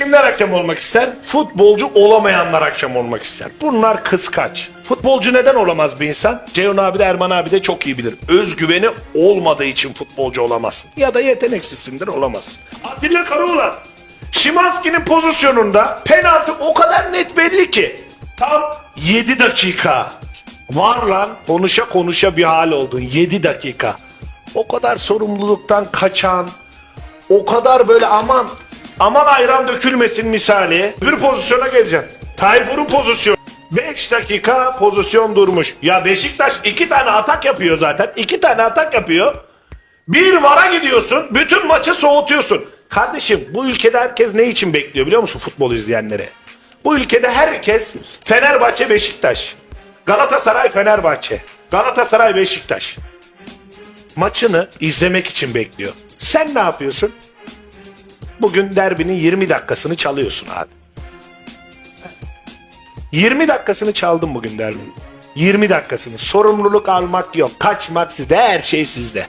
Kimler hakem olmak ister? Futbolcu olamayanlar hakem olmak ister. Bunlar kıskaç. Futbolcu neden olamaz bir insan? Ceyhun abi de Erman abi de çok iyi bilir. Özgüveni olmadığı için futbolcu olamazsın. Ya da yeteneksizsindir olamazsın. Atilla Karaoğlan. Şimanski'nin pozisyonunda penaltı o kadar net belli ki. Tam 7 dakika. Var lan konuşa konuşa bir hal oldun 7 dakika. O kadar sorumluluktan kaçan, o kadar böyle aman aman ayran dökülmesin misali. Bir pozisyona geleceğim. Tayfur'un pozisyonu. 5 dakika pozisyon durmuş. Ya Beşiktaş iki tane atak yapıyor zaten. iki tane atak yapıyor. Bir vara gidiyorsun. Bütün maçı soğutuyorsun. Kardeşim bu ülkede herkes ne için bekliyor biliyor musun futbol izleyenleri? Bu ülkede herkes Fenerbahçe Beşiktaş. Galatasaray Fenerbahçe. Galatasaray Beşiktaş maçını izlemek için bekliyor. Sen ne yapıyorsun? Bugün derbinin 20 dakikasını çalıyorsun abi. 20 dakikasını çaldın bugün derbinin. 20 dakikasını. Sorumluluk almak yok. Kaçmak sizde. Her şey sizde.